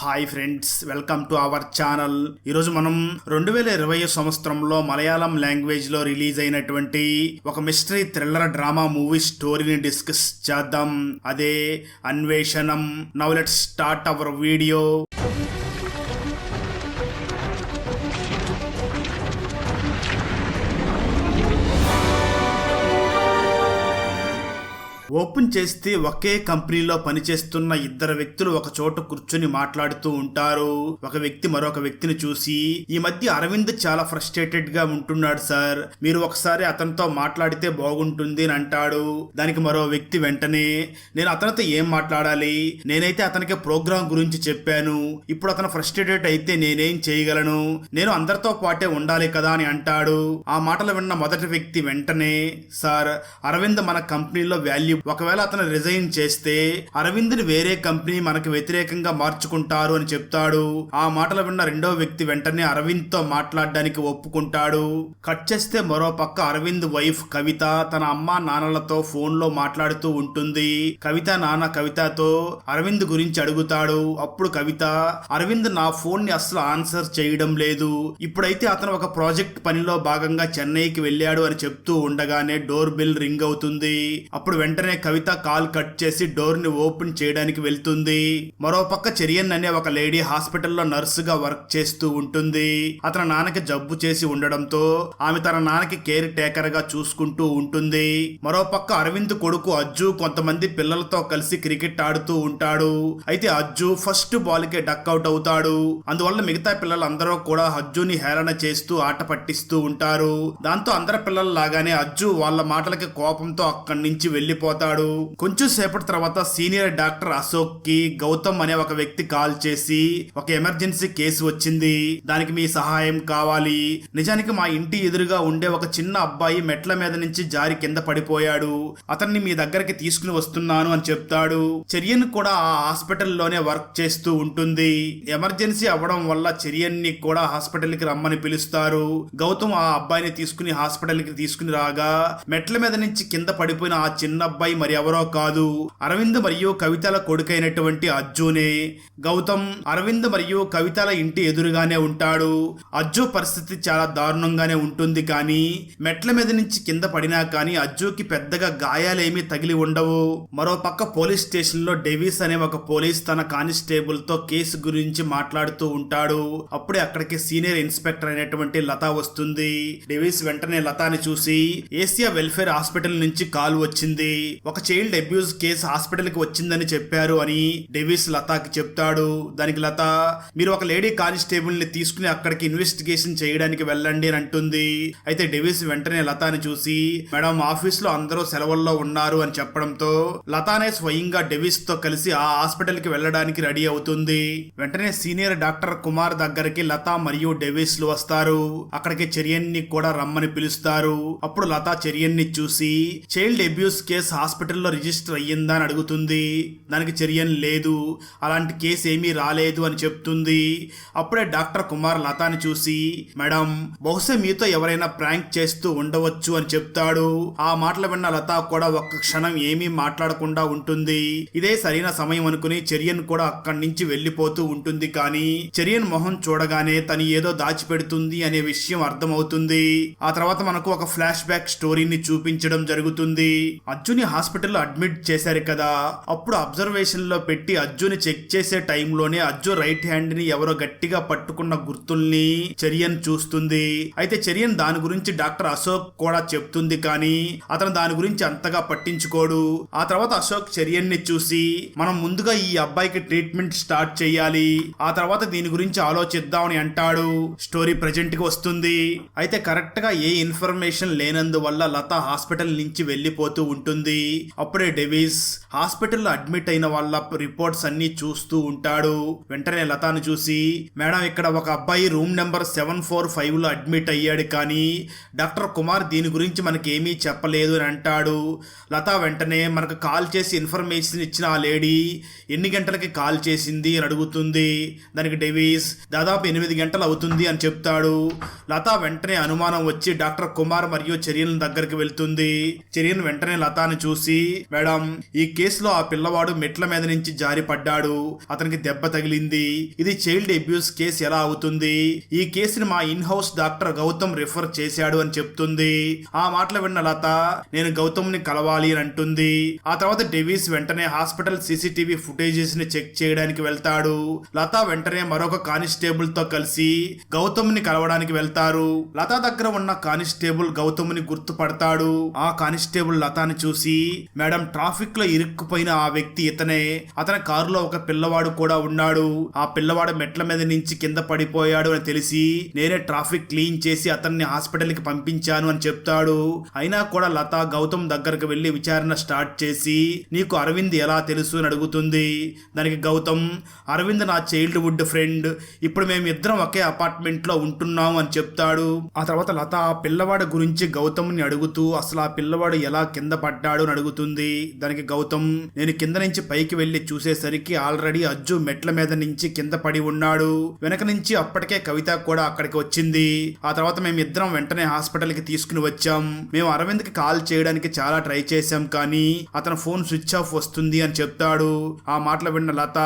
Hi friends welcome to our channel. ఈరోజు మనం రెండు వేల ఇరవై సంవత్సరంలో మలయాళం లాంగ్వేజ్లో రిలీజ్ అయినటువంటి ఒక మిస్టరీ థ్రిల్లర్ డ్రామా మూవీ స్టోరీని డిస్కస్ చేద్దాం. అదే Anveshanam. Now let start our video open చేస్తే ఒకే కంపెనీలో పనిచేస్తున్న ఇద్దరు వ్యక్తులు ఒక చోట కూర్చుని మాట్లాడుతూ ఉంటారు. ఒక వ్యక్తి మరొక వ్యక్తిని చూసి ఈ మధ్య అరవింద్ చాలా ఫ్రస్ట్రేటెడ్గా ఉంటున్నాడు సార్. మీరు ఒకసారి అతనితో మాట్లాడితే బాగుంటుంది అని అంటాడు. దానికి మరో వ్యక్తి వెంటనే నేను అతనితో ఏం మాట్లాడాలి? నేనైతే అతనికి ప్రోగ్రామ్ గురించి చెప్పాను. ఇప్పుడు అతను ఫ్రస్ట్రేటెడ్ అయితే నేనేం చేయగలను? నేను అందరితో పాటే ఉండాలి కదా అని అంటాడు. ఆ మాటలు విన్న మొదటి వ్యక్తి వెంటనే సార్ అరవింద్ మన కంపెనీలో వాల్యూ ఒకవేళ అతను రిజైన్ చేస్తే అరవింద్ని వేరే కంపెనీ మనకు వ్యతిరేకంగా మార్చుకుంటారు అని చెప్తాడు. ఆ మాటలు విన్న రెండో వ్యక్తి వెంటనే అరవింద్తో మాట్లాడడానికి ఒప్పుకుంటాడు. కట్ చేస్తే మరో పక్క అరవింద్ వైఫ్ కవిత తన అమ్మ నాన్నలతో ఫోన్లో మాట్లాడుతూ ఉంటుంది. కవిత నాన్న కవితతో అరవింద్ గురించి అడుగుతాడు. అప్పుడు కవిత అరవింద్ నా ఫోన్ని అస్సలు ఆన్సర్ చేయడం లేదు. ఇప్పుడైతే అతను ఒక ప్రాజెక్ట్ పనిలో భాగంగా చెన్నైకి వెళ్ళాడు అని చెప్తూ ఉండగానే డోర్ బెల్ రింగ్ అవుతుంది. అప్పుడు వెంటనే కవిత కాల్ కట్ చేసి డోర్ని ఓపెన్ చేయడానికి వెళ్తుంది. మరో పక్క చెరియన్ అనే ఒక లేడీ హాస్పిటల్లో నర్సుగా వర్క్ చేస్తూ ఉంటుంది. అతని నాన్నకి జబ్బు చేసి ఉండడంతో ఆమె తన నాన్నకి కేర్ టేకర్గా చూసుకుంటూ ఉంటుంది. మరో పక్క అరవింద్ కొడుకు అజ్జు కొంతమంది పిల్లలతో కలిసి క్రికెట్ ఆడుతూ ఉంటాడు. అయితే అజ్జు ఫస్ట్ బాల్కి డక్ అవుట్ అవుతాడు. అందువల్ల మిగతా పిల్లలందరూ కూడా అజ్జుని హేళన చేస్తూ ఆట పట్టిస్తూ ఉంటారు. దాంతో అందరి పిల్లల లాగానే అజ్జు వాళ్ళ మాటలకి కోపంతో అక్కడి నుంచి అవుతాడు కొంచెం సేపటి తర్వాత సీనియర్ డాక్టర్ అశోక్కి గౌతమ్ అనే ఒక వ్యక్తి కాల్ చేసి ఒక ఎమర్జెన్సీ కేసు వచ్చింది. దానికి మీ సహాయం కావాలి. నిజానికి మా ఇంటి ఎదురుగా ఉండే ఒక చిన్న అబ్బాయి మెట్ల మీద నుంచి జారి కింద పడిపోయాడు. అతన్ని మీ దగ్గరికి తీసుకుని వస్తున్నాను అని చెప్తాడు. చర్యను కూడా ఆ హాస్పిటల్లోనే వర్క్ చేస్తూ ఉంటుంది. ఎమర్జెన్సీ అవ్వడం వల్ల చర్యన్ కూడా హాస్పిటల్కి రమ్మని పిలుస్తారు. గౌతమ్ ఆ అబ్బాయిని తీసుకుని హాస్పిటల్కి తీసుకుని రాగా మెట్ల మీద నుంచి కింద పడిపోయిన ఆ చిన్న అబ్బాయి మరి ఎవరో కాదు. అరవింద్ మరియు కవితల కొడుకైనటువంటి అజ్జునే గౌతమ్ అరవింద్ మరియు కవితల ఇంటి ఎదురుగానే ఉంటాడు. అజ్జు పరిస్థితి చాలా దారుణంగానే ఉంటుంది కానీ మెట్ల మీద నుంచి కింద పడినా కానీ అజ్జుకి పెద్దగా గాయాలేమీ తగిలి ఉండవు. మరో పక్క పోలీస్ స్టేషన్లో డేవిస్ అనే ఒక పోలీస్ తన కానిస్టేబుల్తో కేసు గురించి మాట్లాడుతూ ఉంటాడు. అప్పుడే అక్కడికి సీనియర్ ఇన్స్పెక్టర్ అయినటువంటి లత వస్తుంది. డెవిస్ వెంటనే లతాని చూసి ఏసియా వెల్ఫేర్ హాస్పిటల్ నుంచి కాల్ వచ్చింది. ఒక చైల్డ్ అబ్యూస్ కేసు హాస్పిటల్కి వచ్చిందని చెప్పారు అని డెవిస్ లతాకి చెప్తాడు. దానికి లత మీరు ఒక లేడీ కానిస్టేబుల్ని తీసుకుని అక్కడికి ఇన్వెస్టిగేషన్ చేయడానికి వెళ్ళండి అని అంటుంది. అయితే డెవిస్ వెంటనే లతాని చూసి మేడం ఆఫీస్లో అందరూ సెలవుల్లో ఉన్నారు అని చెప్పడంతో లతానే స్వయంగా డెవిస్తో కలిసి ఆ హాస్పిటల్కి వెళ్ళడానికి రెడీ అవుతుంది. వెంటనే సీనియర్ డాక్టర్ కుమార్ దగ్గరికి లత మరియు డెవిస్లు వస్తారు. అక్కడికి చర్యన్ని కూడా రమ్మని పిలుస్తారు. అప్పుడు లత చర్యన్ని చూసి చైల్డ్ అబ్యూస్ కేసు హాస్పిటల్లో రిజిస్టర్ అయ్యిందా అని అడుగుతుంది. దానికి చర్యలు లేదు. అలాంటి కేసు ఏమీ రాలేదు అని చెప్తుంది. అప్పుడే డాక్టర్ కుమార్ లతాని చూసి మేడం బహుశా మీతో ఎవరైనా ప్రాంక్ చేస్తూ ఉండవచ్చు అని చెప్తాడు. ఆ మాటలు విన్న లత కూడా ఒక్క క్షణం ఏమీ మాట్లాడకుండా ఉంటుంది. ఇదే సరైన సమయం అనుకుని చర్యన్ కూడా అక్కడి నుంచి వెళ్ళిపోతూ ఉంటుంది. కానీ చర్యన్ మొహం చూడగానే తను ఏదో దాచిపెడుతుంది అనే విషయం అర్థమవుతుంది. ఆ తర్వాత మనకు ఒక ఫ్లాష్ బ్యాక్ స్టోరీని చూపించడం జరుగుతుంది. అర్జుని హాస్పిటల్లో అడ్మిట్ చేశారు కదా. అప్పుడు అబ్జర్వేషన్లో పెట్టి అర్జుని చెక్ చేసే టైంలోనే అర్జు రైట్ హ్యాండ్ని ఎవరో గట్టిగా పట్టుకున్న గుర్తుల్ని చర్యన్ చూస్తుంది. అయితే చర్యన్ దాని గురించి డాక్టర్ అశోక్ కూడా చెప్తుంది కానీ అతను దాని గురించి అంతగా పట్టించుకోడు. ఆ తర్వాత అశోక్ చర్యన్ని చూసి మనం ముందుగా ఈ అబ్బాయికి ట్రీట్మెంట్ స్టార్ట్ చేయాలి. ఆ తర్వాత దీని గురించి ఆలోచిద్దామని అంటాడు. స్టోరీ ప్రజెంట్కి వస్తుంది. అయితే కరెక్ట్గా ఏ ఇన్ఫర్మేషన్ లేనందువల్ల లత హాస్పిటల్ నుంచి వెళ్ళిపోతూ ఉంటుంది. అప్పుడే డెవిస్ హాస్పిటల్లో అడ్మిట్ అయిన వాళ్ళ రిపోర్ట్స్ అన్ని చూస్తూ ఉంటాడు. వెంటనే లతాను చూసి మేడం ఇక్కడ ఒక అబ్బాయి రూమ్ నెంబర్ సెవెన్ ఫోర్ ఫైవ్లో అడ్మిట్ అయ్యాడు కానీ డాక్టర్ కుమార్ దీని గురించి మనకి ఏమీ చెప్పలేదు అని అంటాడు. లత వెంటనే మనకు కాల్ చేసి ఇన్ఫర్మేషన్ ఇచ్చిన ఆ లేడీ ఎన్ని గంటలకి కాల్ చేసింది? అని అడుగుతుంది. దానికి డెవిస్ దాదాపు ఎనిమిది గంటలు అవుతుంది అని చెప్తాడు. లత వెంటనే అనుమానం వచ్చి డాక్టర్ కుమార్ మరియు చర్యల దగ్గరికి వెళ్తుంది. చర్యను వెంటనే లతాని చూసి మేడం ఈ కేసులో ఆ పిల్లవాడు మెట్ల మీద నుంచి జారి పడ్డాడు. అతనికి దెబ్బ తగిలింది. ఇది చైల్డ్ అబ్యూస్ కేసు ఎలా అవుతుంది? ఈ కేసుని మా in house doctor Gautam refer చేశాడు అని చెప్తుంది. ఆ మాటలు విన్న లత నేను గౌతమ్ని కలవాలి అని అంటుంది. ఆ తర్వాత డెవిస్ వెంటనే హాస్పిటల్ సీసీటీవీ ఫుటేజెస్ని చెక్ చేయడానికి వెళ్తాడు. లత వెంటనే మరొక కానిస్టేబుల్తో కలిసి గౌతమ్ని కలవడానికి వెళ్తారు. లత దగ్గర ఉన్న కానిస్టేబుల్ గౌతమ్ని గుర్తుపడతాడు. ఆ కానిస్టేబుల్ లతాని చూసి మేడం ట్రాఫిక్లో ఇరుక్కుపోయిన ఆ వ్యక్తి ఇతనే. అతని కారులో ఒక పిల్లవాడు కూడా ఉన్నాడు. ఆ పిల్లవాడు మెట్ల మీద నుంచి కింద పడిపోయాడు అని తెలిసి నేనే ట్రాఫిక్ క్లీన్ చేసి అతన్ని హాస్పిటల్కి పంపించాను అని చెప్తాడు. అయినా కూడా లత గౌతమ్ దగ్గరకు వెళ్ళి విచారణ స్టార్ట్ చేసి నీకు అరవింద్ ఎలా తెలుసు? అని అడుగుతుంది. దానికి గౌతమ్ అరవింద్ నా చైల్డ్హుడ్ ఫ్రెండ్. ఇప్పుడు మేము ఇద్దరం ఒకే అపార్ట్మెంట్లో ఉంటున్నాం అని చెప్తాడు. ఆ తర్వాత లత ఆ పిల్లవాడి గురించి గౌతమ్ని అడుగుతూ అసలు ఆ పిల్లవాడు ఎలా కింద పడ్డాడు? అని అడుగుతుంది. దానికి గౌతమ్ నేను కింద నుంచి పైకి వెళ్ళి చూసేసరికి ఆల్రెడీ అజ్జు మెట్ల మీద నుంచి కింద పడి ఉన్నాడు. వెనక నుంచి అప్పటికే కవిత కూడా అక్కడికి వచ్చింది. ఆ తర్వాత మేము ఇద్దరం వెంటనే హాస్పిటల్కి తీసుకుని వచ్చాం. మేము అరవింద్కి కాల్ చేయడానికి చాలా ట్రై చేశాం కానీ అతని ఫోన్ స్విచ్ ఆఫ్ వస్తుంది అని చెప్తాడు. ఆ మాటలు విన్న లత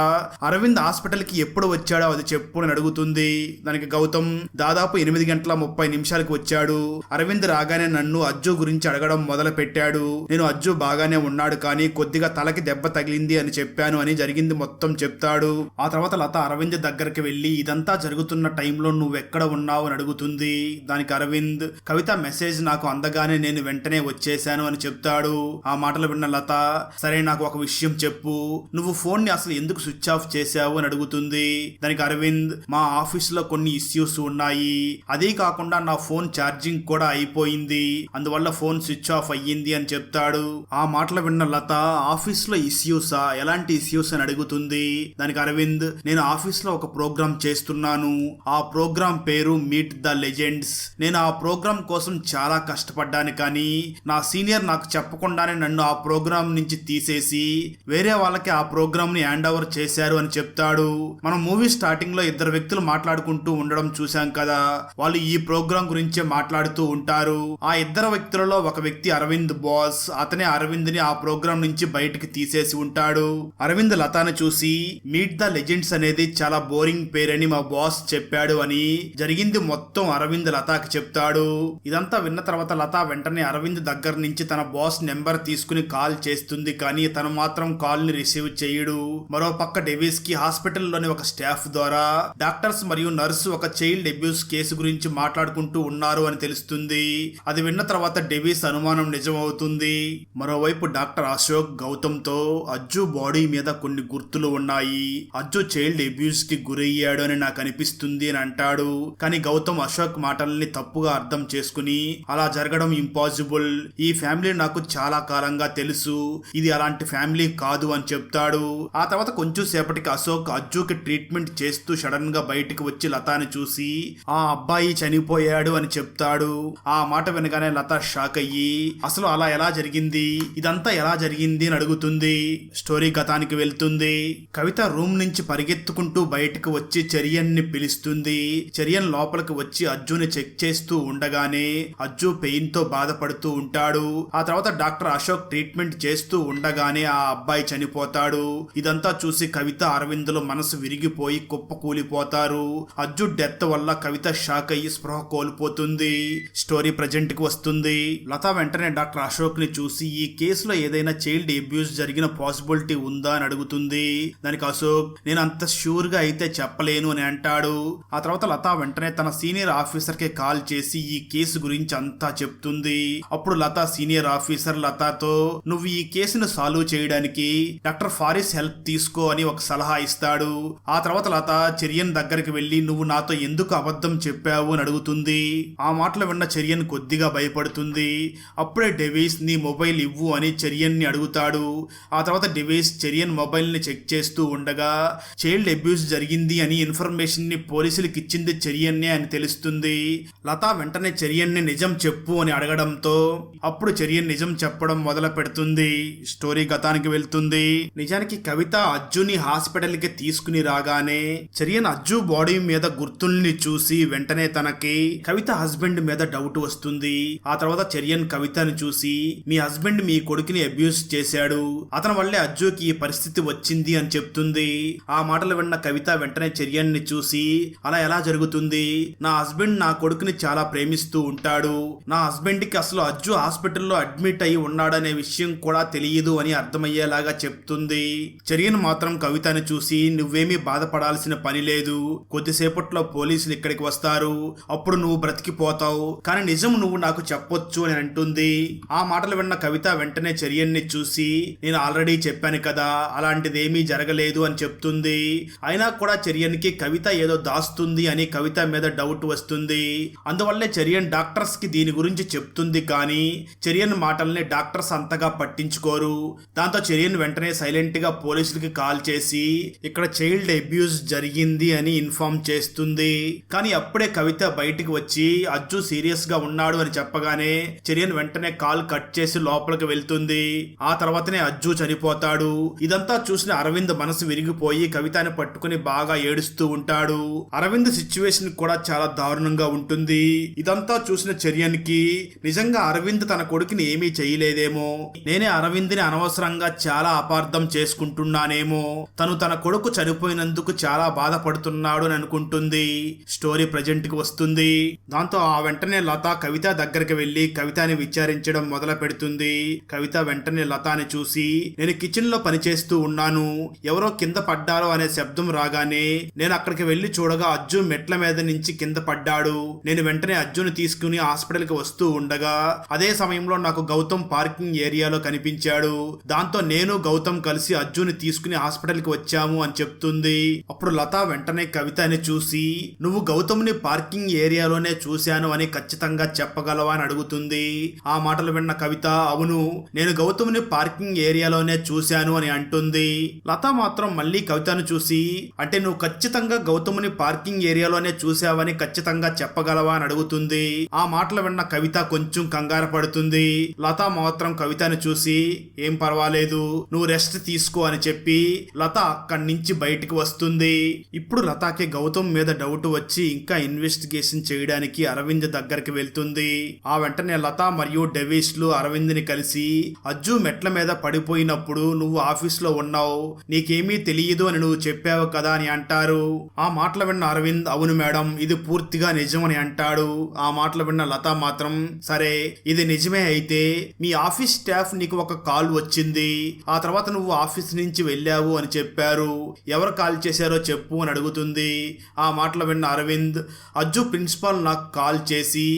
అరవింద్ హాస్పిటల్కి ఎప్పుడు వచ్చాడో అది చెప్పు అని అడుగుతుంది. దానికి గౌతమ్ దాదాపు ఎనిమిది గంటల ముప్పై నిమిషాలకు వచ్చాడు. అరవింద్ రాగానే నన్ను అజ్జు గురించి అడగడం మొదలు పెట్టాడు నేను అజ్జు బాగానే ఉన్నాడు కానీ కొద్దిగా తలకి దెబ్బ తగిలింది అని చెప్పాను అని జరిగింది మొత్తం చెప్తాడు. ఆ తర్వాత లత అరవింద్ దగ్గరికి వెళ్ళి ఇదంతా జరుగుతున్న టైంలో నువ్వు ఎక్కడ ఉన్నావు? అని అడుగుతుంది. దానికి అరవింద్ కవిత మెసేజ్ నాకు అందగానే నేను వెంటనే వచ్చేసాను అని చెప్తాడు. ఆ మాటలు విన్న లత సరే నాకు ఒక విషయం చెప్పు. నువ్వు ఫోన్ని అసలు ఎందుకు స్విచ్ ఆఫ్ చేశావు? అని అడుగుతుంది. దానికి అరవింద్ మా ఆఫీస్లో కొన్ని ఇష్యూస్ ఉన్నాయి. అదే కాకుండా నా ఫోన్ ఛార్జింగ్ కూడా అయిపోయింది. అందువల్ల ఫోన్ స్విచ్ ఆఫ్ అయ్యింది అని చెప్తాడు. ఆ మాటలు విన్న లత ఆఫీస్లో ఇష్యూసా? ఎలాంటి ఇష్యూస్? అని అడుగుతుంది. దానికి అరవింద్ నేను ఆఫీస్లో ఒక ప్రోగ్రామ్ చేస్తున్నాను. ఆ ప్రోగ్రామ్ పేరు మీట్ ద లెజెండ్స్. నేను ఆ ప్రోగ్రామ్ కోసం చాలా కష్టపడ్డాను కానీ నా సీనియర్ నాకు చెప్పకుండానే నన్ను ఆ ప్రోగ్రామ్ నుంచి తీసేసి వేరే వాళ్ళకి ఆ ప్రోగ్రామ్ని హ్యాండ్ ఓవర్ చేశారు అని చెప్తాడు. మనం మూవీ స్టార్టింగ్లో ఇద్దరు వ్యక్తులు మాట్లాడుకుంటూ ఉండడం చూశాం కదా. వాళ్ళు ఈ ప్రోగ్రామ్ గురించే మాట్లాడుతూ ఉంటారు. ఆ ఇద్దరు వ్యక్తులలో ఒక వ్యక్తి అరవింద్ బాస్ అతనే అరవింద్ని ఆ ప్రోగ్రాం నుంచి బయటికి తీసేసి ఉంటాడు. అరవింద్ లతాను చూసి మీట్ ద లెజెండ్స్ అనేది చాలా బోరింగ్ పేరని మా బాస్ చెప్పాడు అని జరిగింది మొత్తం అరవింద్ లతాకి చెప్తాడు. ఇదంతా విన్న తర్వాత లత వెంటనే అరవింద్ దగ్గర నుంచి తన బాస్ నెంబర్ తీసుకుని కాల్ చేస్తుంది. కానీ తను మాత్రం కాల్ని రిసీవ్ చేయడు. మరో పక్క డెవిస్కి హాస్పిటల్లోని ఒక స్టాఫ్ ద్వారా డాక్టర్స్ మరియు నర్సు ఒక చైల్డ్ అబ్యూస్ కేసు గురించి మాట్లాడుకుంటూ ఉన్నారు అని తెలుస్తుంది. అది విన్న తర్వాత డెవిస్ అనుమానం నిజమవుతుంది. మరోవైపు డాక్టర్ అశోక్ గౌతమ్తో అజ్జు బాడీ మీద కొన్ని గుర్తులు ఉన్నాయి. అజ్జు చైల్డ్ అబ్యూస్కి గురయ్యాడు అని నాకు అనిపిస్తుంది అని అంటాడు. కానీ గౌతమ్ అశోక్ మాటల్ని తప్పుగా అర్థం చేసుకుని అలా జరగడం ఇంపాసిబుల్ ఈ ఫ్యామిలీ నాకు చాలా కాలంగా తెలుసు. ఇది అలాంటి ఫ్యామిలీ కాదు అని చెప్తాడు. ఆ తర్వాత కొంచెం సేపటికి అశోక్ అజ్జుకి ట్రీట్మెంట్ చేస్తూ సడన్గా బయటికి వచ్చి లతాని చూసి ఆ అబ్బాయి చనిపోయాడు అని చెప్తాడు. ఆ మాట వినగానే లత షాక్ అయ్యి అసలు అలా ఎలా జరిగింది? ఇదంతా ఎలా జరిగింది అని అడుగుతుంది. స్టోరీ గతానికి వెళ్తుంది. కవిత రూమ్ నుంచి పరిగెత్తుకుంటూ బయటకు వచ్చి చరియన్ని పిలుస్తుంది. చరియన్ లోపలికి వచ్చి అజ్జుని చెక్ చేస్తూ ఉండగానే అజ్జు పెయిన్తో బాధపడుతూ ఉంటాడు. ఆ తర్వాత డాక్టర్ అశోక్ ట్రీట్మెంట్ చేస్తూ ఉండగానే ఆ అబ్బాయి చనిపోతాడు. ఇదంతా చూసి కవిత అరవిందులు మనసు విరిగిపోయి కుప్ప కూలిపోతారు అజ్జు డెత్ వల్ల కవిత షాక్ అయ్యి స్పృహ కోల్పోతుంది. స్టోరీ ప్రజెంట్కి వస్తుంది. లత వెంటనే డాక్టర్ అశోక్ని చూసి ఈ కేసులో ఏదైనా చైల్డ్ అబ్యూస్ జరిగిన పాసిబిలిటీ ఉందా అని అడుగుతుంది. దానికి అశోక్ నేను అంత షూర్గా అయితే చెప్పలేను అని అంటాడు. ఆ తర్వాత లత వెంటనే తన సీనియర్ ఆఫీసర్కి కాల్ చేసి ఈ కేసు గురించి అంతా చెప్తుంది. అప్పుడు లత సీనియర్ ఆఫీసర్ లతాతో నువ్వు ఈ కేసును సాల్వ్ చేయడానికి డాక్టర్ ఫారిస్ హెల్ప్ తీసుకో అని ఒక సలహా ఇస్తాడు. ఆ తర్వాత లత చెరియన్ దగ్గరికి వెళ్ళి నువ్వు నాతో ఎందుకు అబద్ధం చెప్పావు అని అడుగుతుంది. ఆ మాటలు విన్న చెరియన్ కొద్దిగా భయపడుతుంది. అప్పుడే డెవిస్ నీ మొబైల్ ఇవ్వు అని చెరియన్ని అడుగుతాడు. ఆ తర్వాత డివైస్ చెరియన్ మొబైల్ని చెక్ చేస్తూ ఉండగా చైల్డ్ అబ్యూస్ జరిగింది అని ఇన్ఫర్మేషన్ని పోలీసులకు ఇచ్చింది చెరియన్నే అని తెలుస్తుంది. లత వెంటనే చెరియన్ని నిజం చెప్పు అని అడగడంతో అప్పుడు చెరియన్ నిజం చెప్పడం మొదలు పెడుతుంది. స్టోరీ గతానికి వెళ్తుంది. నిజానికి కవిత అజ్జుని హాస్పిటల్కి తీసుకుని రాగానే చెరియన్ అజ్జు బాడీ మీద గుర్తుల్ని చూసి వెంటనే తనకి కవిత హస్బెండ్ మీద డౌట్ వస్తుంది. ఆ తర్వాత చెరియన్ కవితని చూసి మీ హస్బెండ్ హస్బెండ్ మీ కొడుకుని అబ్యూస్ చేశాడు. అతని వల్లే అజ్జుకి ఈ పరిస్థితి వచ్చింది అని చెప్తుంది. ఆ మాటలు విన్న కవిత వెంటనే చర్యన్ని చూసి అలా ఎలా జరుగుతుంది? నా హస్బెండ్ నా కొడుకుని చాలా ప్రేమిస్తూ ఉంటాడు. నా హస్బెండ్కి అసలు అజ్జు హాస్పిటల్లో అడ్మిట్ అయి ఉన్నాడనే విషయం కూడా తెలియదు అని అర్థమయ్యేలాగా చెప్తుంది. చర్యను మాత్రం కవితని చూసి నువ్వేమీ బాధపడాల్సిన పని లేదు. కొద్దిసేపట్లో పోలీసులు ఇక్కడికి వస్తారు. అప్పుడు నువ్వు బ్రతికిపోతావు. కానీ నిజం నువ్వు నాకు చెప్పొచ్చు అని అంటుంది. ఆ మాటలు విన్న కవిత వెంటనే చర్యన్ని చూసి నేను ఆల్రెడీ చెప్పాను కదా అలాంటిదేమీ జరగలేదు అని చెప్తుంది. అయినా కూడా చర్యన్కి కవిత ఏదో దాస్తుంది అని కవిత మీద డౌట్ వస్తుంది. అందువల్లే చర్యన్ డాక్టర్స్కి దీని గురించి చెప్తుంది కానీ చర్యన్ మాటల్ని డాక్టర్స్ అంతగా పట్టించుకోరు. దాంతో చర్యన్ వెంటనే సైలెంట్గా పోలీసులకి కాల్ చేసి ఇక్కడ చైల్డ్ అబ్యూస్ జరిగింది అని ఇన్ఫార్మ్ చేస్తుంది. కానీ అప్పుడే కవిత బయటికి వచ్చి అజ్జు సీరియస్గా ఉన్నాడు అని చెప్పగానే చర్యన్ వెంటనే కాల్ కట్ చేసి లోపల లోపలికి వెళ్తుంది. ఆ తర్వాతనే అజ్జు చనిపోతాడు. ఇదంతా చూసిన అరవింద్ మనసు విరిగిపోయి కవితని పట్టుకుని బాగా ఏడుస్తూ ఉంటాడు. అరవింద్ సిచ్యువేషన్ కూడా చాలా దారుణంగా ఉంటుంది. ఇదంతా చూసిన చర్యన్కి నిజంగా అరవింద్ తన కొడుకుని ఏమీ చేయలేదేమో. నేనే అరవింద్ని అనవసరంగా చాలా అపార్థం చేసుకుంటున్నానేమో. తను తన కొడుకు చనిపోయినందుకు చాలా బాధపడుతున్నాడు అని అనుకుంటుంది. స్టోరీ ప్రజెంట్కి వస్తుంది. దాంతో ఆ వెంటనే లత కవిత దగ్గరికి వెళ్ళి కవితని విచారించడం మొదలు పెడుతుంది కవిత వెంటనే లతాని చూసి నేను కిచెన్లో పనిచేస్తూ ఉన్నాను. ఎవరో కింద పడ్డారో అనే శబ్దం రాగానే నేను అక్కడికి వెళ్ళి చూడగా అజ్జు మెట్ల మీద నుంచి కింద పడ్డాడు. నేను వెంటనే అజ్జుని తీసుకుని హాస్పిటల్కి వస్తూ ఉండగా అదే సమయంలో నాకు గౌతమ్ పార్కింగ్ ఏరియాలో కనిపించాడు. దాంతో నేను గౌతమ్ కలిసి అజ్జుని తీసుకుని హాస్పిటల్కి వచ్చాము అని చెప్తుంది. అప్పుడు లత వెంటనే కవితని చూసి నువ్వు గౌతమ్ని పార్కింగ్ ఏరియాలోనే చూశాను అని ఖచ్చితంగా చెప్పగలవా అని అడుగుతుంది. ఆ మాటలు విన్న కవిత అవును నేను గౌతమ్ని పార్కింగ్ ఏరియాలోనే చూశాను అని అంటుంది. లత మాత్రం మళ్ళీ కవితను చూసి అంటే నువ్వు ఖచ్చితంగా గౌతమ్ని పార్కింగ్ ఏరియాలోనే చూశావని ఖచ్చితంగా చెప్పగలవా అని అడుగుతుంది. ఆ మాటలు విన్న కవిత కొంచెం కంగారు పడుతుంది. లత మాత్రం కవితను చూసి ఏం పర్వాలేదు నువ్వు రెస్ట్ తీసుకో అని చెప్పి లత అక్కడి నుంచి బయటికి వస్తుంది. ఇప్పుడు లతాకి గౌతమ్ మీద డౌట్ వచ్చి ఇంకా ఇన్వెస్టిగేషన్ చేయడానికి అరవింద్ దగ్గరికి వెళ్తుంది. ఆ వెంటనే లత మరియు డెవిస్లు అరవింద్ని కలిసి అజ్జు మెట్ల మీద పడిపోయినప్పుడు నువ్వు ఆఫీస్లో ఉన్నావు. నీకేమీ తెలియదు అని నువ్వు చెప్పావు కదా అని అంటారు. ఆ మాటలు విన్న అరవింద్ అవును మేడం ఇది పూర్తిగా నిజం అని అంటాడు. ఆ మాటలు విన్న లత మాత్రం సరే ఇది నిజమే అయితే మీ ఆఫీస్ స్టాఫ్ నీకు ఒక కాల్ వచ్చింది. ఆ తర్వాత నువ్వు ఆఫీస్ నుంచి వెళ్ళావు అని చెప్పారు. ఎవరు కాల్ చేశారో చెప్పు అని అడుగుతుంది. ఆ మాటలు విన్న అరవింద్ అజ్జు ప్రిన్సిపాల్ నాకు కాల్ చేసి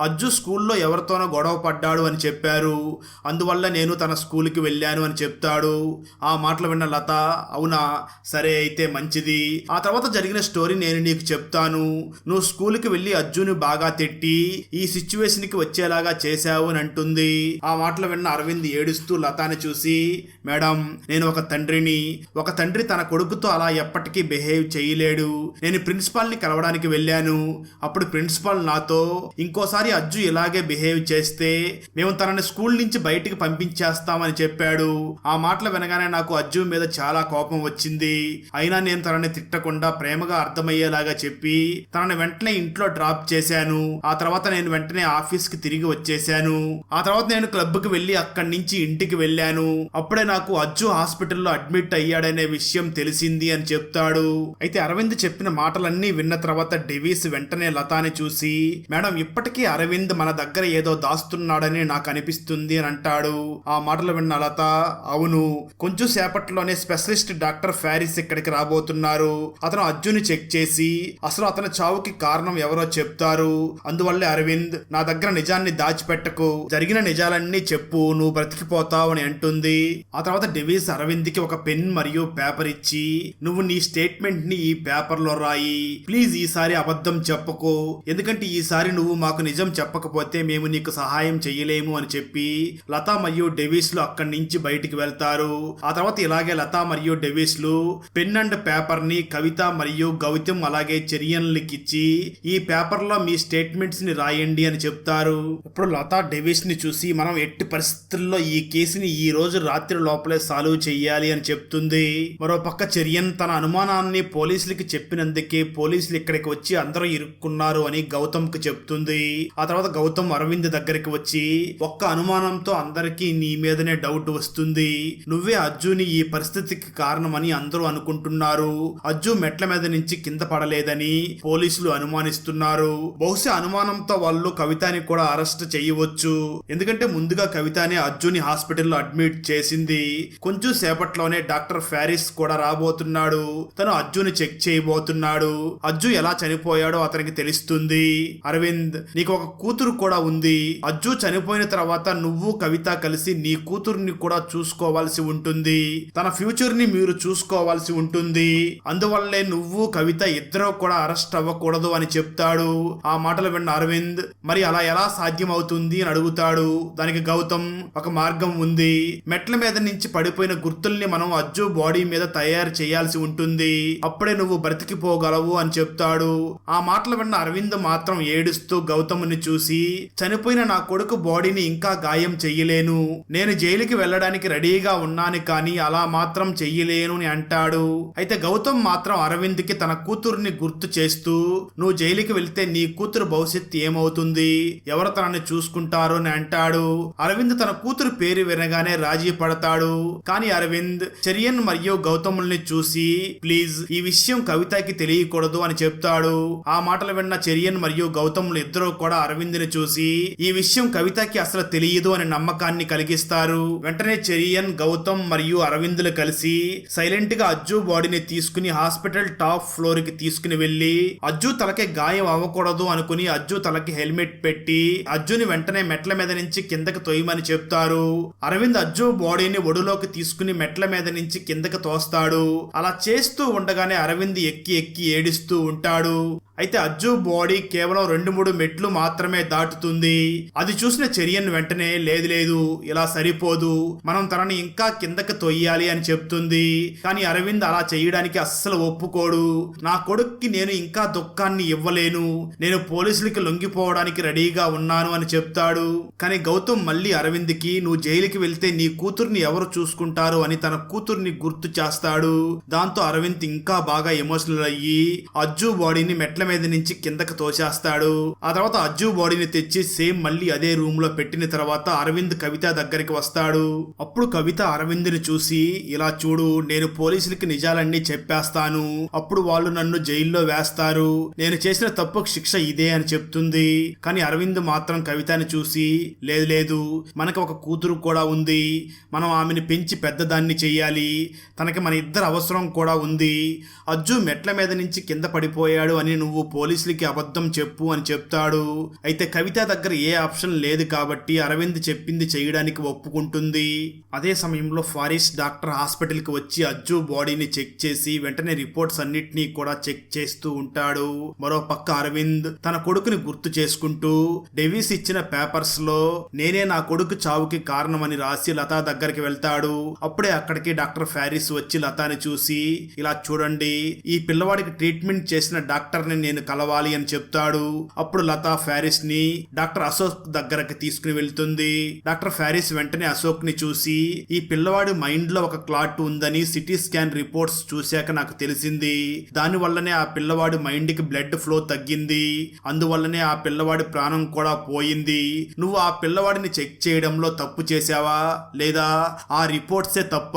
అజ్జు స్కూల్లో ఎవరితోనో గొడవ పడ్డాడు అని చెప్పారు. అందువల్ల నేను తన స్కూల్కి వెళ్ళాను అని చెప్తాడు. ఆ మాటలు విన్న లత అవునా? సరే అయితే మంచిది. ఆ తర్వాత జరిగిన స్టోరీ నేను నీకు చెప్తాను. నువ్వు స్కూల్కి వెళ్ళి అజ్జుని బాగా తిట్టి ఈ సిచ్యువేషన్కి వచ్చేలాగా చేశావు అని అంటుంది. ఆ మాటలు విన్న అరవింద్ ఏడుస్తూ లతాని చూసి మేడం నేను ఒక తండ్రిని. ఒక తండ్రి తన కొడుకుతో అలా ఎప్పటికీ బిహేవ్ చేయలేడు. నేను ప్రిన్సిపాల్ని కలవడానికి వెళ్ళాను. అప్పుడు ప్రిన్సిపాల్ నాతో ఇంకోసారి అజ్జు ఇలాగే బిహేవ్ చేస్తే మేము తనని స్కూల్ నుంచి బయటికి పంపించేస్తామని చెప్పాడు. ఆ మాటలు వినగానే నాకు అజ్జు మీద చాలా కోపం వచ్చింది. అయినా నేను తనని తిట్టకుండా ప్రేమగా అర్థమయ్యేలాగా చెప్పి తనని వెంటనే ఇంట్లో డ్రాప్ చేశాను. ఆ తర్వాత నేను వెంటనే ఆఫీస్కి తిరిగి వచ్చేసాను ఆ తర్వాత నేను క్లబ్కి వెళ్ళి అక్కడి నుంచి ఇంటికి వెళ్ళాను. అప్పుడే నాకు అజ్జు హాస్పిటల్లో అడ్మిట్ అయ్యాడనే విషయం తెలిసింది అని చెప్తాడు. అయితే అరవింద్ చెప్పిన మాటలన్నీ విన్న తర్వాత డెవీస్ వెంటనే లతాని చూసి మేడం ఇప్పటికీ అరవింద్ మన దగ్గర ఏదో దాస్తున్నాడని నాకు అనిపిస్తుంది. అని అంటాడు. ఆ మాటలు విన్న లత అవును కొంచెం సేపట్లోనే స్పెషలిస్ట్ డాక్టర్ ఫారిస్ ఇక్కడికి రాబోతున్నారు. అతను అర్జున్ చెక్ చేసి అసలు అతని చావుకి కారణం ఎవరో చెప్తారు. అందువల్లే అరవింద్ నా దగ్గర నిజాన్ని దాచిపెట్టకు. జరిగిన నిజాలన్నీ చెప్పు నువ్వు బ్రతికిపోతావు అని అంటుంది. ఆ తర్వాత డెవిస్ అరవింద్కి ఒక పెన్ మరియు పేపర్ ఇచ్చి నువ్వు నీ స్టేట్మెంట్ని ఈ పేపర్లో రాయి. ప్లీజ్ ఈసారి అబద్ధం చెప్పకు. ఎందుకంటే ఈసారి నువ్వు మాకు నిజం చెప్పకపోతే మేము నీకు సహాయం చెయ్యలేము అని చెప్పి లతా మరియు డెవిస్లు అక్కడి నుంచి బయటికి వెళ్తారు. ఆ తర్వాత ఇలాగే లతా మరియు డెవిస్లు పెన్ అండ్ పేపర్ని కవిత మరియు గౌతమ్ అలాగే చెరియన్లకి ఇచ్చి ఈ పేపర్లో మీ స్టేట్మెంట్స్ని రాయండి అని చెప్తారు. ఇప్పుడు లతా డెవిస్ని చూసి మనం ఎట్టి పరిస్థితుల్లో ఈ కేసుని ఈ రోజు రాత్రి లోపలే సాల్వ్ చేయాలి అని చెప్తుంది. మరో పక్క చెరియన్ తన అనుమానాన్ని పోలీసులకి చెప్పినందుకే పోలీసులు ఇక్కడికి వచ్చి అందరూ ఇరుక్కున్నారు అని గౌతమ్కు చెప్తుంది. ఆ తర్వాత గౌతమ్ అరవింద్ దగ్గరికి వచ్చి ఒక్క అనుమానం చెప్పడంతో అందరికీ నీ మీదనే డౌట్ వస్తుంది. నువ్వే అర్జుని ఈ పరిస్థితికి కారణమని అందరూ అనుకుంటున్నారు. అజ్జు మెట్ల మీద నుంచి కింద పడలేదని పోలీసులు అనుమానిస్తున్నారు. బహుశా అనుమానంతో వాళ్ళు కవితని కూడా అరెస్ట్ చేయవచ్చు. ఎందుకంటే ముందుగా కవితని అర్జుని హాస్పిటల్లో అడ్మిట్ చేసింది. కొంచెం సేపట్లోనే డాక్టర్ ఫారిస్ కూడా రాబోతున్నాడు. తను అర్జున్ చెక్ చేయబోతున్నాడు. అజ్జు ఎలా చనిపోయాడో అతనికి తెలుస్తుంది. అరవింద్ నీకు ఒక కూతురు కూడా ఉంది. అజ్జు చనిపోయిన తర్వాత నువ్వు కవిత కలిసి నీ కూతుర్ని కూడా చూసుకోవాల్సి ఉంటుంది. తన ఫ్యూచర్ని మీరు చూసుకోవాల్సి ఉంటుంది. అందువల్లే నువ్వు కవిత ఇద్దరు కూడా అరెస్ట్ అవ్వకూడదు అని చెప్తాడు. ఆ మాటలు విన్న అరవింద్ మరి అలా ఎలా సాధ్యం అవుతుంది అని అడుగుతాడు. దానికి గౌతమ్ ఒక మార్గం ఉంది. మెట్ల మీద నుంచి పడిపోయిన గుర్తుల్ని మనం అజ్జు బాడీ మీద తయారు చేయాల్సి ఉంటుంది. అప్పుడే నువ్వు బ్రతికిపోగలవు అని చెప్తాడు. ఆ మాటలు విన్న అరవింద్ మాత్రం ఏడుస్తూ గౌతముని చూసి చనిపోయిన నా కొడుకు బాడీని ఇంకా గాయం చెయ్యలేను. నేను జైలుకి వెళ్ళడానికి రెడీగా ఉన్నాను కానీ అలా మాత్రం చెయ్యలేను అని అంటాడు. అయితే గౌతమ్ మాత్రం అరవింద్కి తన కూతుర్ని గుర్తు చేస్తూ నువ్వు జైలుకి వెళ్తే నీ కూతురు భవిష్యత్తు ఏమవుతుంది? ఎవరు తనని చూసుకుంటారు? అని అంటాడు. అరవింద్ తన కూతురు పేరు వినగానే రాజీ పడతాడు. కానీ అరవింద్ చరియన్ మరియు గౌతముల్ని చూసి ప్లీజ్ ఈ విషయం కవితకి తెలియకూడదు అని చెప్తాడు. ఆ మాటలు విన్న చరియన్ మరియు గౌతములు ఇద్దరు కూడా అరవింద్ని చూసి ఈ విషయం కవితకి అసలు తెలియదు అని నమ్మకాన్ని కలిగిస్తారు. వెంటనే చెరియన్ గౌతమ్ మరియు అరవిందులు కలిసి సైలెంట్గా అజ్జు బాడీని తీసుకుని హాస్పిటల్ టాప్ ఫ్లోర్కి తీసుకుని వెళ్ళి అజ్జు తలకి గాయం అవ్వకూడదు అనుకుని అజ్జు తలకి హెల్మెట్ పెట్టి అజ్జుని వెంటనే మెట్ల మీద నుంచి కిందకి తొయ్యమని చెప్తారు. అరవింద్ అజ్జు బాడీని ఒడిలోకి తీసుకుని మెట్ల మీద నుంచి కిందకి తోస్తాడు. అలా చేస్తూ ఉండగానే అరవింద్ ఎక్కి ఎక్కి ఏడుస్తూ ఉంటాడు. అయితే అజ్జు బాడీ కేవలం రెండు మూడు మెట్లు మాత్రమే దాటుతుంది. అది చూసిన చర్యను వెంటనే లేదు లేదు ఇలా సరిపోదు మనం తనని ఇంకా కిందకి తొయ్యాలి అని చెప్తుంది. కానీ అరవింద్ అలా చేయడానికి అస్సలు ఒప్పుకోడు. నా కొడుక్కి నేను ఇంకా దుఃఖాన్ని ఇవ్వలేను. నేను పోలీసులకి లొంగిపోవడానికి రెడీగా ఉన్నాను అని చెప్తాడు. కానీ గౌతమ్ మళ్ళీ అరవింద్కి నువ్వు జైలుకి వెళ్తే నీ కూతుర్ని ఎవరు చూసుకుంటారు అని తన కూతుర్ని గుర్తు చేస్తాడు. దాంతో అరవింద్ ఇంకా బాగా ఎమోషనల్ అయ్యి అజ్జు బాడీని మెట్ల మీద నుంచి కిందకి తోసేస్తాడు. ఆ తర్వాత అజ్జు బాడీని తెచ్చి సేమ్ మళ్ళీ అదే రూమ్లో పెట్టిన తర్వాత అరవింద్ కవిత దగ్గరికి వస్తాడు. అప్పుడు కవిత అరవింద్ని చూసి ఇలా చూడు నేను పోలీసులకి నిజాలన్నీ చెప్పేస్తాను. అప్పుడు వాళ్ళు నన్ను జైల్లో వేస్తారు. నేను చేసిన తప్పుకు శిక్ష ఇదే అని చెప్తుంది. కానీ అరవింద్ మాత్రం కవితని చూసి లేదు లేదు మనకు ఒక కూతురు కూడా ఉంది. మనం ఆమెను పెంచి పెద్దదాన్ని చెయ్యాలి. తనకి మన ఇద్దరు అవసరం కూడా ఉంది. అజ్జు మెట్ల మీద నుంచి కింద పడిపోయాడు అని నువ్వు పోలీసులకి అబద్ధం చెప్పు అని చెప్తాడు. అయితే కవిత దగ్గర ఏ ఆప్షన్ లేదు కాబట్టి అరవింద్ చెప్పింది చేయడానికి ఒప్పుకుంటుంది. అదే సమయంలో ఫారిస్ డాక్టర్ హాస్పిటల్కి వచ్చి అజ్జు బాడీని చెక్ చేసి వెంటనే రిపోర్ట్స్ అన్నిటినీ కూడా చెక్ చేస్తూ ఉంటాడు. మరో పక్క అరవింద్ తన కొడుకుని గుర్తు చేసుకుంటూ డెవిస్ ఇచ్చిన పేపర్స్లో నేనే నా కొడుకు చావుకి కారణమని రాసి లతా దగ్గరికి వెళ్తాడు. అప్పుడే అక్కడికి డాక్టర్ ఫారిస్ వచ్చి లతాని చూసి ఇలా చూడండి ఈ పిల్లవాడికి ట్రీట్మెంట్ చేసిన డాక్టర్ని నేను కలవాలి అని చెప్తాడు. అప్పుడు లతా ఫారిస్ని డాక్టర్ అశోక్ దగ్గరకు తీసుకుని వెళ్తుంది. డాక్టర్ ఫారిస్ వెంటనే అశోక్ని చూసి ఈ పిల్లవాడి మైండ్లో ఒక క్లాట్ ఉందని సిటీ స్కాన్ రిపోర్ట్స్ చూశాక నాకు తెలిసింది. దాని వల్లనే ఆ పిల్లవాడి మైండ్కి బ్లడ్ ఫ్లో తగ్గింది. అందువల్లనే ఆ పిల్లవాడి ప్రాణం కూడా పోయింది. నువ్వు ఆ పిల్లవాడిని చెక్ చేయడంలో తప్పు చేశావా? లేదా ఆ రిపోర్ట్సే తప్ప?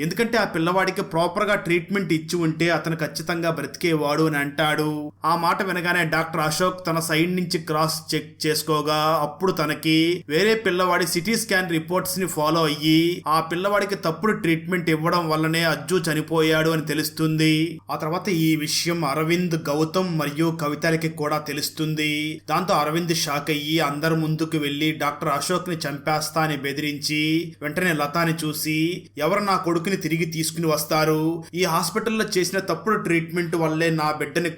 ఎందుకంటే ఆ పిల్లవాడికి ప్రాపర్గా ట్రీట్మెంట్ ఇచ్చి ఉంటే అతను ఖచ్చితంగా బ్రతికేవాడు అని అంటాడు. ఆ మాట వినగానే డాక్టర్ అశోక్ తన సైడ్ నుంచి క్రాస్ చెక్ చేసుకోగా అప్పుడు తనకి వేరే పిల్లవాడి సిటీ స్కాన్ రిపోర్ట్స్ని ఫాలో అయ్యి ఆ పిల్లవాడికి తప్పుడు ట్రీట్మెంట్ ఇవ్వడం వల్లనే అజ్జు చనిపోయాడు అని తెలుస్తుంది. ఆ తర్వాత ఈ విషయం అరవింద్ గౌతమ్ మరియు కవితలకి కూడా తెలుస్తుంది. దాంతో అరవింద్ షాక్ అయ్యి అందరి ముందుకు వెళ్ళి డాక్టర్ అశోక్ని చంపేస్తా అని బెదిరించి వెంటనే లతాని చూసి ఎవరు నా కొడుకుని తిరిగి తీసుకుని వస్తారు? ఈ హాస్పిటల్లో చేసిన తప్పుడు ట్రీట్మెంట్ వల్లే నా బిడ్డని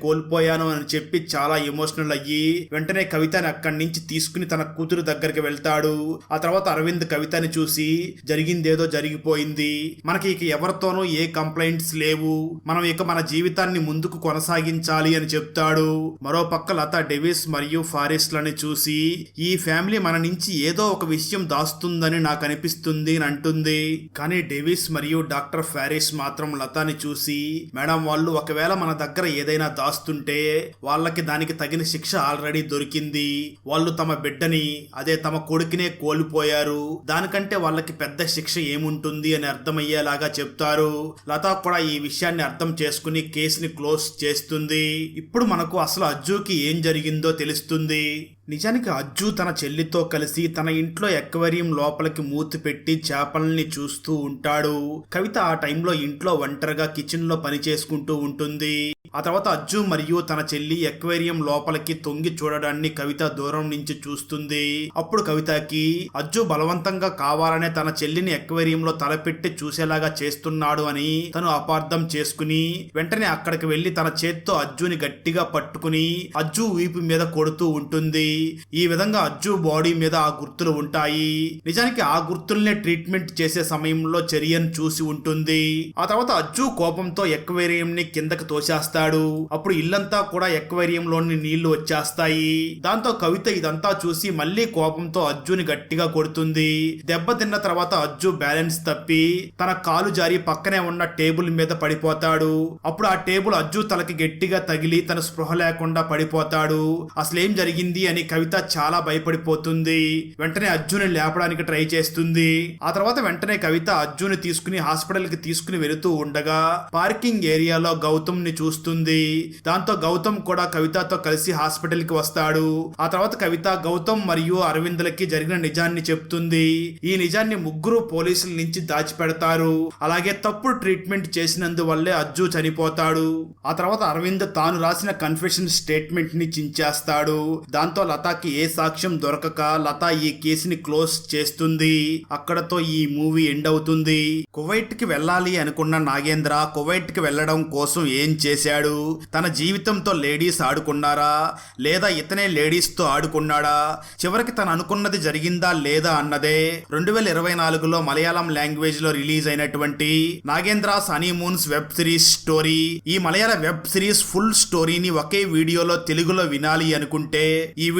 కోల్పోయాను అని చెప్పి చాలా ఎమోషనల్ అయ్యి వెంటనే కవితని అక్కడి నుంచి తీసుకుని తన కూతురు దగ్గరికి వెళ్తాడు. ఆ తర్వాత అరవింద్ కవితని చూసి జరిగిందేదో జరిగిపోయింది. మనకి ఇక ఎవరితోనూ ఏ కంప్లైంట్స్ లేవు. మనం ఇక మన జీవితాన్ని ముందుకు కొనసాగించాలి అని చెప్తాడు. మరో పక్క లత డెవిస్ మరియు ఫారెస్ట్లని చూసి ఈ ఫ్యామిలీ మన నుంచి ఏదో ఒక విషయం దాస్తుందని నాకు అనిపిస్తుంది అని అంటుంది. కానీ డెవిస్ మరియు డాక్టర్ ఫారిస్ మాత్రం లతాని చూసి మేడం వాళ్ళు ఒకవేళ మన దగ్గర ఏదైనా దాస్తుంటే వాళ్ళకి దానికి తగిన శిక్ష ఆల్రెడీ దొరికింది. వాళ్ళు తమ బిడ్డని అదే తమ కొడుకునే కోల్పోయారు. దానికంటే వాళ్ళకి పెద్ద శిక్ష ఏముంటుంది అని అర్థమయ్యేలాగా చెప్తారు. లత కూడా ఈ విషయాన్ని అర్థం చేసుకుని కేసుని క్లోజ్ చేస్తుంది. ఇప్పుడు మనకు అసలు అజ్జుకి ఏం జరిగిందో తెలుస్తుంది. నిజానికి అజ్జు తన చెల్లితో కలిసి తన ఇంట్లో ఎక్వేరియం లోపలికి మూతి పెట్టి చేపల్ని చూస్తూ ఉంటాడు. కవిత ఆ టైంలో ఇంట్లో ఒంటరిగా కిచెన్లో పని చేసుకుంటూ ఉంటుంది. ఆ తర్వాత అజ్జు మరియు తన చెల్లి ఎక్వేరియం లోపలికి తొంగి చూడడాన్ని కవిత దూరం నుంచి చూస్తుంది. అప్పుడు కవితకి అజ్జు బలవంతంగా కావాలనే తన చెల్లిని ఎక్వేరియంలో తలపెట్టి చూసేలాగా చేస్తున్నాడు అని తను అపార్థం చేసుకుని వెంటనే అక్కడికి వెళ్ళి తన చేత్తో అజ్జుని గట్టిగా పట్టుకుని అజ్జు వీపు మీద కొడుతూ ఉంటుంది. ఈ విధంగా అజ్జు బాడీ మీద ఆ గుర్తులు ఉంటాయి. నిజానికి ఆ గుర్తుల్నే ట్రీట్మెంట్ చేసే సమయంలో చర్యను చూసి ఉంటుంది. ఆ తర్వాత అజ్జు కోపంతో ఎక్వేరియం ని కిందకి తోసేస్తాడు. అప్పుడు ఇల్లంతా కూడా ఎక్వేరియం లోని నీళ్ళు వచ్చేస్తాయి. దాంతో కవిత ఇదంతా చూసి మళ్ళీ కోపంతో అజ్జుని గట్టిగా కొడుతుంది. దెబ్బ తిన్న తర్వాత అజ్జు బ్యాలెన్స్ తప్పి తన కాలు జారి పక్కనే ఉన్న టేబుల్ మీద పడిపోతాడు. అప్పుడు ఆ టేబుల్ అజ్జు తలకి గట్టిగా తగిలి తన స్పృహ లేకుండా పడిపోతాడు. అసలేం జరిగింది అని కవిత చాలా భయపడిపోతుంది. వెంటనే అర్జున్ లేపడానికి ట్రై చేస్తుంది. ఆ తర్వాత వెంటనే కవిత అర్జున్ తీసుకుని హాస్పిటల్కి తీసుకుని వెళుతూ ఉండగా పార్కింగ్ ఏరియాలో గౌతమ్ని చూస్తుంది. దాంతో గౌతమ్ కూడా కవితతో కలిసి హాస్పిటల్కి వస్తాడు. ఆ తర్వాత కవిత గౌతమ్ మరియు అరవింద్లకి జరిగిన నిజాన్ని చెప్తుంది. ఈ నిజాన్ని ముగ్గురు పోలీసుల నుంచి దాచిపెడతారు. అలాగే తప్పుడు ట్రీట్మెంట్ చేసినందువల్లే అజ్జు చనిపోతాడు. ఆ తర్వాత అరవింద్ తాను రాసిన కన్ఫెషన్ స్టేట్మెంట్ని చించేస్తాడు. దాంతో లతాకి ఏ సాక్ష్యం దొరకక లత ఈ కేసుని క్లోజ్ చేస్తుంది. అక్కడతో ఈ మూవీ ఎండ్ అవుతుంది. కువైట్కి వెళ్ళాలి అనుకున్న నాగేంద్ర కువైట్కి వెళ్ళడం కోసం ఏం చేశాడు? తన జీవితంతో లేడీస్ ఆడుకున్నారా? లేదా ఇతనే లేడీస్తో ఆడుకున్నాడా? చివరికి తను అనుకున్నది జరిగిందా లేదా అన్నదే. రెండు వేల ఇరవై నాలుగులో మలయాళం లాంగ్వేజ్లో రిలీజ్ అయినటువంటి Nagendra's honeymoons web series story. ఈ మలయాళ వెబ్ సిరీస్ ఫుల్ స్టోరీని ఒకే వీడియోలో తెలుగులో వినాలి అనుకుంటే ఈ